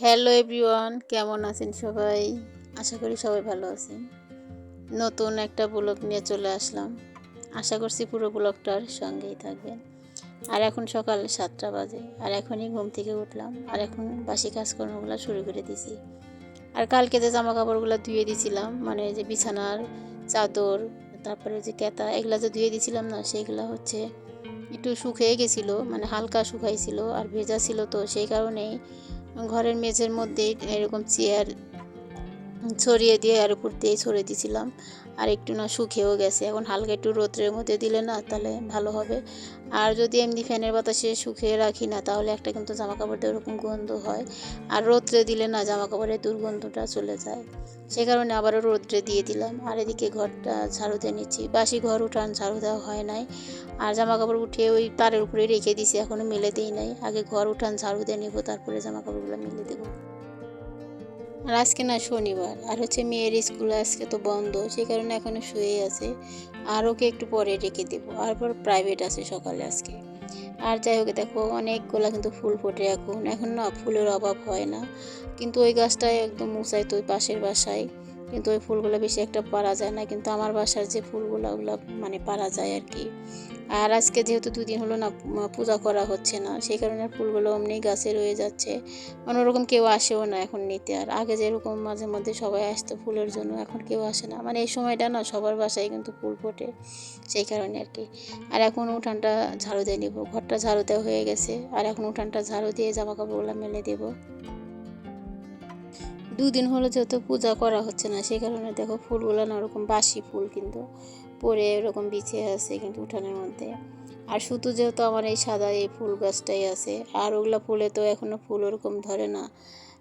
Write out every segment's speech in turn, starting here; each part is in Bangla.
হ্যালো এভরিওয়ান কেমন আছেন সবাই? আশা করি সবাই ভালো আছেন। নতুন একটা ব্লগ নিয়ে চলে আসলাম। আশা করছি পুরো ব্লগটার সঙ্গেই থাকবেন। আর এখন সকাল সাতটা বাজে, আর এখনই ঘুম থেকে উঠলাম। আর এখন বাসি কাজকর্মগুলো শুরু করে দিছি। আর কালকে যে জামা কাপড়গুলো ধুয়ে দিছিলাম মানে যে বিছানার চাদর, তারপরে যে কেতা, এগুলো যে ধুয়ে দিছিলাম না, সেগুলো হচ্ছে একটু শুকিয়ে গেছিল মানে হালকা শুকাইছিল আর ভেজা ছিল তো, সেই কারণেই ঘরের মেঝের মধ্যে এরকম চেয়ার ছড়িয়ে দিয়ে আর উপর দিয়ে ছড়িয়ে দিয়েছিলাম আর একটু না শুকিয়েও গেছে। এখন হালকা একটু রোদ্রের মধ্যে দিলে না তাহলে ভালো হবে। আর যদি এমনি ফ্যানের বাতাসে শুকিয়ে রাখি না, তাহলে একটা কিন্তু জামা কাপড় ওরকম গন্ধ হয়। আর রোদ্রে দিলে না জামা কাপড়ের দুর্গন্ধটা চলে যায়। সে কারণে আবারও রোদ্রে দিয়ে দিলাম। আর এদিকে ঘরটা ঝাড়ু দিয়ে নিচ্ছি। বাসি ঘর উঠান ঝাড়ু দেওয়া হয় নাই। আর জামা কাপড় উঠে ওই তারের উপরে রেখে দিছি। এখনও মেলে দিই নাই। আগে ঘর উঠান ঝাড়ু দিয়ে নেব, তারপরে জামা কাপড়গুলো মেলে দেবো। আর আজকে না শনিবার, আর হচ্ছে মেয়ের স্কুল আজকে তো বন্ধ, সেই কারণে এখনও শুয়ে আছে। আর ওকে একটু পরে রেখে দেবো আর পর প্রাইভেট আছে সকালে আজকে। আর যাই হোক, দেখো অনেকগুলা কিন্তু ফুল ফোটে এখন। এখন না ফুলের অভাব হয় না। কিন্তু ওই গাছটায় একদম উঁচাই তো ওই পাশের বাসায়। কিন্তু ওই ফুলগুলো বেশি একটা পারা যায় না। কিন্তু আমার বাসার যে ফুলগুলো ওগুলো মানে পারা যায় আর কি। আর আজকে যেহেতু দুদিন হলো না পূজা করা হচ্ছে না, সেই কারণে ফুলগুলো অমনি গাছে রয়ে যাচ্ছে। অন্যরকম কেউ আসেও না এখন নিতে। আর আগে যেরকম মাঝে মধ্যে সবাই আসতো ফুলের জন্য, এখন কেউ আসে না। মানে এই সময়টা না সবার বাসায় কিন্তু ফুল ফোটে, সেই কারণে আর কি। আর এখন উঠানটা ঝাড়ু দিয়ে নেব। ঘরটা ঝাড়ু দেওয়া হয়ে গেছে। আর এখন উঠানটা ঝাড়ু দিয়ে জামা কাপড়গুলো মেলে দেবো। দুদিন হলো যেহেতু পূজা করা হচ্ছে না, সেই কারণে দেখো ফুলগুলো না ওরকম বাসি ফুল কিন্তু। পরে ওরকম বিছিয়ে আছে কিন্তু উঠানের মধ্যে। আর শুধু যেহেতু আমার এই সাদা এই ফুল গাছটাই আছে, আর ওগুলো ফুলে তো এখনও ফুল ওরকম ধরে না।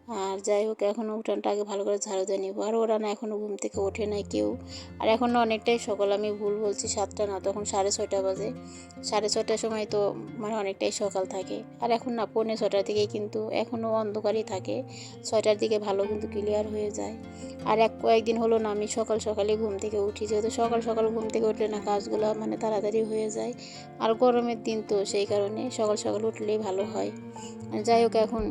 আর যাই হোক এখনও উঠানটা আগে ভালো করে ঝাড়ু দিয়ে নিবো। আর ওরা না এখনও ঘুম থেকে ওঠে নাই কেউ। আর এখনও অনেকটাই সকাল, আমি ভুল বলছি সাতটা না, তখন সাড়ে ছয়টা বাজে। সাড়ে ছয়টার সময় তো মানে অনেকটাই সকাল থাকে। আর এখন না পৌনে ছটার দিকে কিন্তু এখনও অন্ধকারই থাকে। ছয়টার দিকে ভালো কিন্তু ক্লিয়ার হয়ে যায়। আর এক কয়েকদিন হলো না আমি সকাল সকালে ঘুম থেকে উঠি। যেহেতু সকাল সকাল ঘুম থেকে উঠলে না কাজগুলো মানে তাড়াতাড়ি হয়ে যায়। আর গরমের দিন তো সেই কারণে সকাল সকাল উঠলেই ভালো হয়। যাই হোক, এখন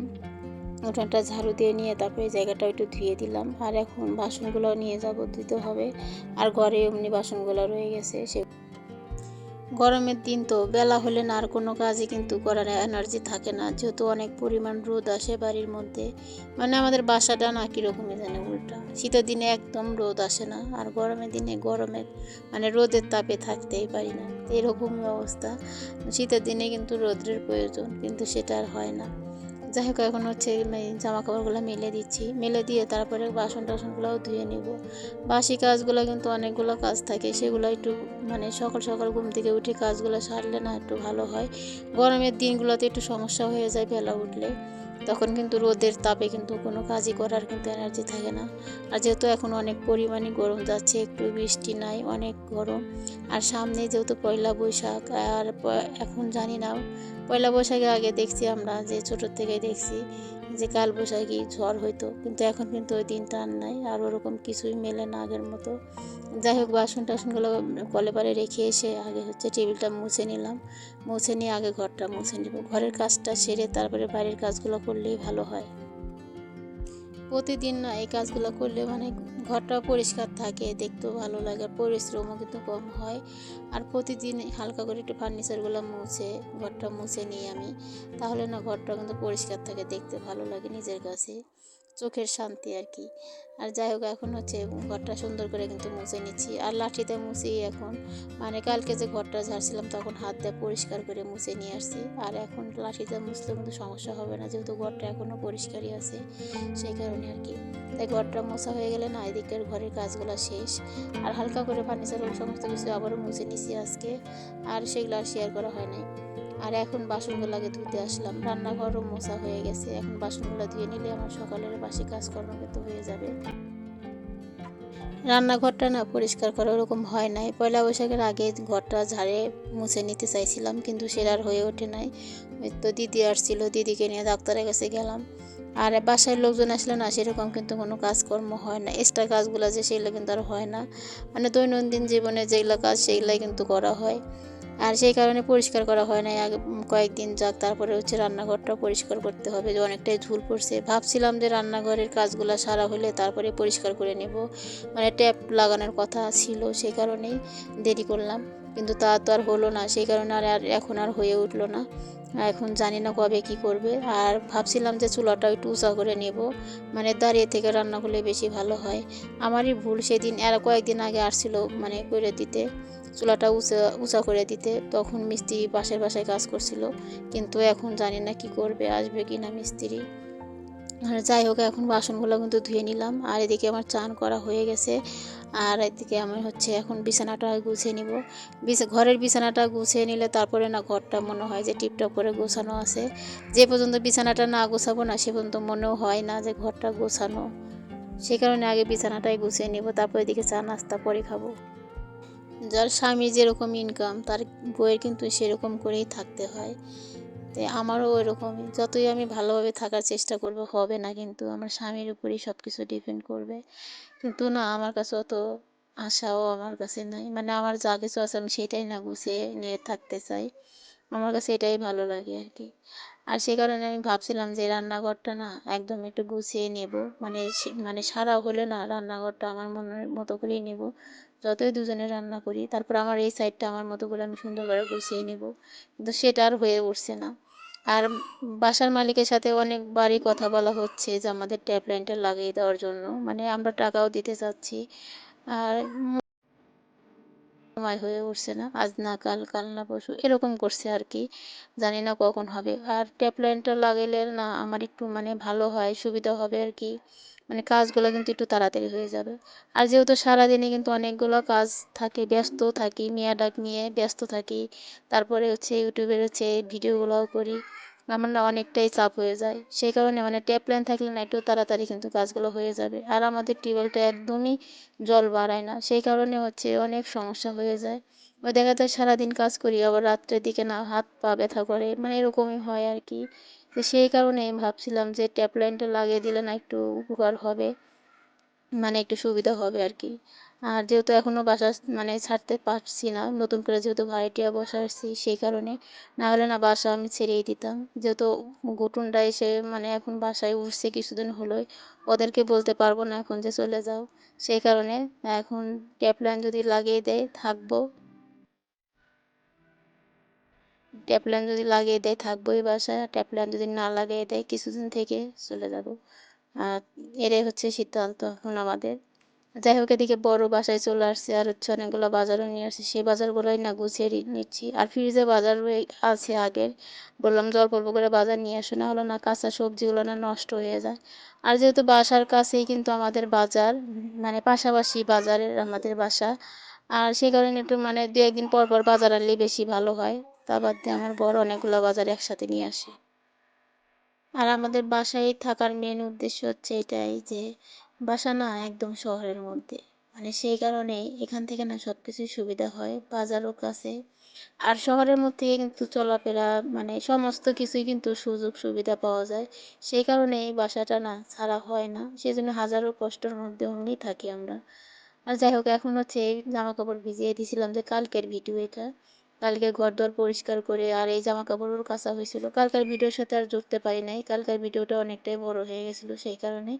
উঠানটা ঝাড়ু দিয়ে নিয়ে তারপরে জায়গাটা একটু ধুয়ে দিলাম। আর এখন বাসনগুলো নিয়ে যাব ধুতে হবে। আর ঘরে এমনি বাসনগুলো রয়ে গেছে, সে গরমের দিন তো বেলা হলে না আর কোনো কাজই কিন্তু করার এনার্জি থাকে না। যেহেতু অনেক পরিমাণ রোদ আসে বাড়ির মধ্যে মানে আমাদের বাসাটা না কীরকমই জানে উল্টা। শীতের দিনে একদম রোদ আসে না, আর গরমের দিনে গরমের মানে রোদের তাপে থাকতেই পারি না। এরকমই অবস্থা। শীতের দিনে কিন্তু রোদ্রের প্রয়োজন, কিন্তু সেটা আর হয় না। যাই হোক, এখন হচ্ছে জামা কাপড়গুলো মেলে দিচ্ছি। মেলে দিয়ে তারপরে বাসন টাসনগুলোও ধুয়ে নেব। বাসি কাজগুলো কিন্তু অনেকগুলো কাজ থাকে, সেগুলো একটু মানে সকাল সকাল ঘুম থেকে উঠে কাজগুলো সারলে না একটু ভালো হয়। গরমের দিনগুলোতে একটু সমস্যা হয়ে যায় বেলা উঠলে। তখন কিন্তু রোদের তাপে কিন্তু কোনো কাজই করার কিন্তু এনার্জি থাকে না। আর যেহেতু এখন অনেক পরিমাণে গরম যাচ্ছে, একটু বৃষ্টি নাই, অনেক গরম। আর সামনে যেহেতু পয়লা বৈশাখ, আর এখন জানি না পয়লা বৈশাখের আগে দেখছি আমরা, যে ছোটোর থেকে দেখছি যে কাল বৈশাখী ঝড় হইতো। কিন্তু এখন কিন্তু ওই দিনটা আর নাই, আর ওরকম কিছুই মেলে না আগের মতো। যাই হোক, বাসন টাসনগুলো কলে পারে রেখে এসে আগে হচ্ছে টেবিলটা মুছে নিলাম। মুছে নিয়ে আগে ঘরটা মুছে নিব। ঘরের কাজটা সেরে তারপরে বাড়ির কাজগুলো করলেই ভালো হয়। প্রতিদিন না এই কাজগুলো করলে মানে ঘরটা পরিষ্কার থাকে, দেখতেও ভালো লাগে পরিশ্রমও কিন্তু কম হয়। আর প্রতিদিন হালকা করে একটু ফার্নিচারগুলো মুছে, ঘরটা মুছে নিই আমি। তাহলে না ঘরটা কিন্তু পরিষ্কার থাকে, দেখতে ভালো লাগে নিজের কাছে। চোখের শান্তি আর কি। আর যাই হোক, এখন হচ্ছে ঘরটা সুন্দর করে কিন্তু মুছে নিচ্ছি। আর লাঠিতে মুছি এখন মানে কালকে যে ঘরটা ঝাড়ছিলাম তখন হাত দিয়ে পরিষ্কার করে মুছে নিয়ে আসছি। আর এখন লাঠিতে মুছলে কিন্তু সমস্যা হবে না, যেহেতু ঘরটা এখনও পরিষ্কারই আছে, সেই কারণে আর কি। তাই ঘরটা মোছা হয়ে গেলে না, এদিকের ঘরের কাজগুলো শেষ। আর হালকা করে ফার্নিচার সমস্ত কিছু আবারও মুছে নিছি আজকে। আর সেগুলো আর শেয়ার করা হয় নাই। আর এখন বাসনগুলোকে ধুতে আসলাম। রান্নাঘরও মোছা হয়ে গেছে। এখন বাসনগুলো ধুয়ে নিলে আমার সকালের বাসি কাজকর্ম কিন্তু হয়ে যাবে। রান্নাঘরটা না পরিষ্কার করা ওরকম হয় নাই। পয়লা বৈশাখের আগে ঘরটা ঝাড়ে মুছে নিতে চাইছিলাম, কিন্তু সেটা আর হয়ে ওঠে নাই। তো দিদি আসছিল, দিদিকে নিয়ে ডাক্তারের কাছে গেলাম। আর বাসায় লোকজন আসলে না সেরকম কিন্তু কোনো কাজকর্ম হয় না। এক্সট্রা কাজগুলো যে সেগুলো কিন্তু আর হয় না। মানে দৈনন্দিন জীবনে যেগুলো কাজ সেগুলাই কিন্তু করা হয়। আর সেই কারণে পরিষ্কার করা হয় না আগে কয়েকদিন যাক, তারপরে হচ্ছে রান্নাঘরটা পরিষ্কার করতে হবে। যে অনেকটাই ঝুল পড়ছে। ভাবছিলাম যে রান্নাঘরের কাজগুলো সারা হলে তারপরে পরিষ্কার করে নেব। মানে ট্যাপ লাগানোর কথা ছিল সেই কারণেই দেরি করলাম। কিন্তু তা তো আর হলো না। সেই কারণে আর আর এখন আর হয়ে উঠল না। এখন জানি না কবে কি করবে। আর ভাবছিলাম যে চুলাটা একটু উঁচা করে নেব। মানে দাঁড়িয়ে থেকে রান্না করলে বেশি ভালো হয়। আমারই ভুল সেদিন এরা কয়েকদিন আগে আসছিল মানে করে দিতে। চুলাটা উঁচা উঁচা করে দিতে। তখন মিস্ত্রি পাশের বাসায় কাজ করছিল। কিন্তু এখন জানি না কি করবে, আসবে কি না মিস্ত্রি। আর যাই হোক, এখন বাসনগুলো কিন্তু ধুয়ে নিলাম। আর এদিকে আমার চান করা হয়ে গেছে। আর এদিকে আমি হচ্ছে এখন বিছানাটা গুছিয়ে নিব। ঘরের বিছানাটা গুছিয়ে নিলে তারপরে না ঘরটা মনে হয় যে টিপটপ করে গোছানো আছে। যে পর্যন্ত বিছানাটা না গোছাবো না, সে পর্যন্ত মনেও হয় না যে ঘরটা গোছানো। সে কারণে আগে বিছানাটাই গুছিয়ে নিব, তারপর এদিকে চা নাস্তা পরে খাব। যার স্বামী যেরকম ইনকাম তার বইয়ের কিন্তু সেরকম করেই থাকতে হয়। তো আমারও ওইরকমই। যতই আমি ভালোভাবে থাকার চেষ্টা করব, হবে না কিন্তু আমার স্বামীর উপরেই সব কিছু ডিপেন্ড করবে। কিন্তু না, আমার কাছে অত আশাও আমার কাছে নাই। মানে আমার যা কিছু আছে আমি সেটাই না গুছিয়ে নিয়ে থাকতে চাই। আমার কাছে এটাই ভালো লাগে আর কি। আর সে কারণে আমি ভাবছিলাম যে রান্নাঘরটা না একদম একটু গুছিয়ে নেব। মানে মানে সারা হলে না রান্নাঘরটা আমার মনের মতো করেই নেব। যতই দুজনে রান্না করি। তারপর আমার এই সাইডটা আমার মতো করে আমি সুন্দর করে গুছিয়ে নেব। কিন্তু সেটা আর হয়ে উঠছে না। আর বাসার মালিকের সাথে অনেকবারই কথা বলা হচ্ছে যে আমাদের ট্যাপ লাইনটা লাগিয়ে দেওয়ার জন্য। মানে আমরা টাকাও দিতে চাচ্ছি। আর সময় হয়ে উঠছে না। আজ না কাল কাল না পরশু, এরকম করছে আর কি। জানি না কখন হবে। আর ট্যাপ লাইনটা লাগাইলে না আমার একটু মানে ভালো হয়, সুবিধা হবে আর কি। মানে কাজগুলো কিন্তু একটু তাড়াতাড়ি হয়ে যাবে। আর যেহেতু সারাদিনে কিন্তু অনেকগুলো কাজ থাকে, ব্যস্ত থাকি, মেয়া ডাক নিয়ে ব্যস্ত থাকি, তারপরে হচ্ছে ইউটিউবের হচ্ছে ভিডিওগুলোও করি, আমার না অনেকটাই চাপ হয়ে যায়। সেই কারণে মানে ট্যাপ লাইন থাকলে না একটু তাড়াতাড়ি কিন্তু কাজগুলো হয়ে যাবে। আর আমাদের টিউবওয়েলটা একদমই জল বাড়ায় না, সেই কারণে হচ্ছে অনেক সমস্যা হয়ে যায়। ওই দেখা যায় সারাদিন কাজ করি, আবার রাত্রের দিকে না হাত পা ব্যথা করে মানে এরকমই হয় আর কি। তো সেই কারণে ভাবছিলাম যে ট্যাপ লাইনটা লাগিয়ে দিলে না একটু উপকার হবে মানে একটু সুবিধা হবে আর কি। আর যেহেতু এখনও বাসা মানে ছাড়তে পারছি না, নতুন করে যেহেতু ভাড়াটিয়া বসাচ্ছি সেই কারণে না হলে না বাসা আমি ছেড়েই দিতাম। যেহেতু ঘুটুনটা এসে মানে এখন বাসায় উঠছে কিছুদিন হলোই, ওদেরকে বলতে পারব না এখন যে চলে যাও। সেই কারণে এখন ট্যাপ লাইন যদি লাগিয়ে দেয়, থাকব। ট্যাপ লাইন যদি লাগিয়ে দেয় থাকব এই বাসায় ট্যাপ লাইন যদি না লাগিয়ে দেয়, কিছুদিন থেকে চলে যাব। আর এটাই হচ্ছে সিদ্ধান্ত এখন আমাদের। যাই হোক, এদিকে বড় বাসায় চলে আসছে আর হচ্ছে অনেকগুলো বাজারও নিয়ে আসছে। সেই বাজারগুলোই না গুছিয়ে নিচ্ছি। আর ফ্রিজে বাজার আছে আগের বললাম যে অল্প অল্প করে বাজার নিয়ে আসো না হলো না কাঁচা সবজিগুলো না নষ্ট হয়ে যায়। আর যেহেতু বাসার কাছেই কিন্তু আমাদের বাজার মানে পাশাপাশি বাজারের আমাদের বাসা। আর সেই কারণে একটু মানে দু একদিন পর পর বাজার আনলে বেশি ভালো হয়। তা বাদ দিয়ে আমার বড় অনেকগুলো বাজার একসাথে নিয়ে আসে। আর আমাদের বাসায় থাকার মেন উদ্দেশ্য হচ্ছে এটাই যে, বাসা না একদম শহরের মধ্যে। মানে সেই কারণে এখান থেকে না সব কিছুই সুবিধা হয়, বাজারও কাছে। আর শহরের মধ্যে কিন্তু চলাফেরা মানে সমস্ত কিছুই কিন্তু সুযোগ সুবিধা পাওয়া যায়। সেই কারণে এই বাসাটা না ছাড়া হয় না। সেই জন্য হাজারো কষ্টের মধ্যে অমনি থাকি আমরা। আর যাই হোক, এখন হচ্ছে জামা কাপড় ভিজিয়ে দিয়েছিলাম যে কালকের ভিডিও এটা। কালকে ঘর দর পরিষ্কার করে আর এই জামা কাপড়ও কাচা হয়েছিল। কালকের ভিডিওর সাথে আর জুড়তে পারি নাই। কালকের ভিডিওটা অনেকটাই বড় হয়ে গেছিল সেই কারণে।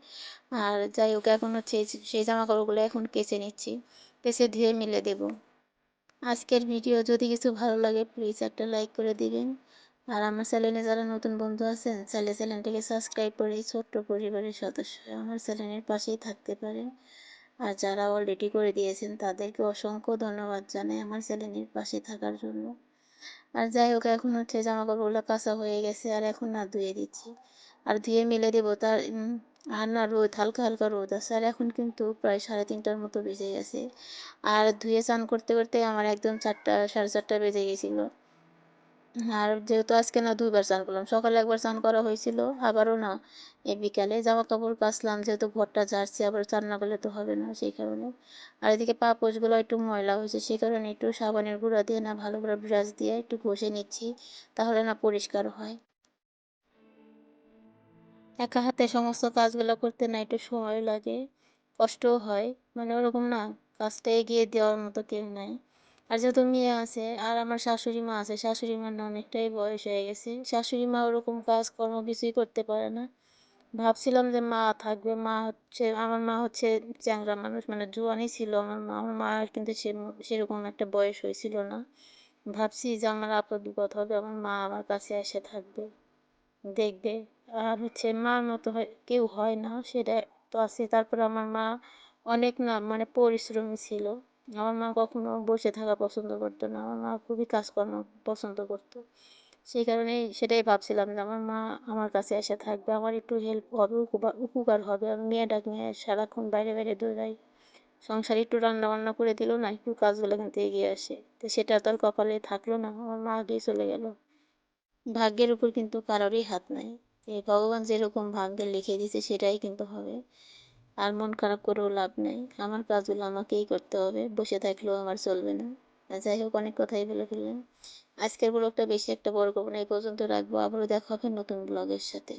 আর যাই হোক এখন হচ্ছে সেই জামা কাপড়গুলো এখন কেচে নিচ্ছি। কেচে ধুয়ে মিলে দেব। আজকের ভিডিও যদি কিছু ভালো লাগে প্লিজ একটা লাইক করে দিবেন। আর আমার চ্যানেলে যারা নতুন বন্ধু আছেন চাইলে চ্যানেলটিকে সাবস্ক্রাইব করে ছোট্ট পরিবারের সদস্য আমার চ্যানেলের পাশেই থাকতে পারেন। আর যারা অলরেডি করে দিয়েছেন তাদেরকে অসংখ্য ধন্যবাদ জানাই আমার চ্যানেলের পাশে থাকার জন্য। আর যাই হোক, এখন হচ্ছে জামা কাপড়গুলো কাঁচা হয়ে গেছে আর এখন না ধুয়ে দিচ্ছি। আর ধুয়ে মেলে দেবো তার আর না রোদ, হালকা হালকা রোদ আছে। আর এখন কিন্তু প্রায় সাড়ে তিনটার মতো বেজে গেছে। আর ধুয়ে চান করতে করতে আমার একদম চারটা, সাড়ে চারটা বেজে গেছিল। আর যেহেতু আজকে না দুইবার স্নান করলাম, সকালে একবার স্নান করা হয়েছিল, আবারও না। এই বিকালে জামা কাপড় কাচলাম, যেহেতু ঘরটা ঝাড়ছি, আবার স্নান না করলে তো হবে না সেই কারণে। আর এদিকে পা পোছগুলো একটু ময়লা হয়েছে সেই কারণে একটু সাবানের গুঁড়া দিয়ে না ভালো করে ব্রাশ দিয়ে একটু ঘষে নিচ্ছি, তাহলে না পরিষ্কার হয়। একা হাতে সমস্ত কাজগুলো করতে না একটু সময় লাগে, কষ্টও হয়। মানে ওরকম না, কাজটা এগিয়ে দেওয়ার মতো কেউ নাই। আর যেহেতু মেয়ে আছে, আর আমার শাশুড়ি মা আছে শাশুড়ি মার না অনেকটাই বয়স হয়ে গেছে। শাশুড়ি মা ওরকম কাজকর্ম কিছুই করতে পারে না। ভাবছিলাম যে মা থাকবে, মা হচ্ছে, আমার মা হচ্ছে চ্যাংরা মানুষ মানে জোয়ানই ছিল আমার মা। আমার মা কিন্তু সে, সেরকম একটা বয়স হয়েছিল না। ভাবছি যে আমার আপদ বিপদ হবে, আমার মা আমার কাছে এসে থাকবে, দেখবে। আর হচ্ছে মার মতো কেউ হয় না, সেটা তো আছে। তারপর আমার মা অনেক না মানে পরিশ্রমী ছিল। আমার মা কখনো বসে থাকা পছন্দ করতো না, আমার মা খুবই কাজকর্ম পছন্দ করতো। সেই কারণেই সেটাই ভাবছিলাম যে আমার মা আমার কাছে এসে থাকবে, আমার একটু হেল্প হবে, উপকার হবে। আমি মেয়েটা নিয়ে সারাক্ষণ বাইরে বাইরে দৌড়াই। সংসারে একটু রান্না বান্না করে দিল না, একটু কাজগুলো কিন্তু এগিয়ে আসে। তো সেটা তো আর কপালে থাকল না, আমার মা আগেই চলে গেল। ভাগ্যের উপর কিন্তু কারোরই হাত নাই। এই ভগবান যেরকম ভাগ্যে লিখে দিয়েছে সেটাই কিন্তু হবে। আর মন খারাপ করেও লাভ নেই। আমার কাজগুলো আমাকেই করতে হবে, বসে থাকলেও আমার চলবে না। যাই হোক, অনেক কথাই বলে ফেললাম আজকের ব্লগটা বেশি একটা বড় করব না এই পর্যন্ত রাখব। আবারও দেখা হবে নতুন ব্লগের সাথে।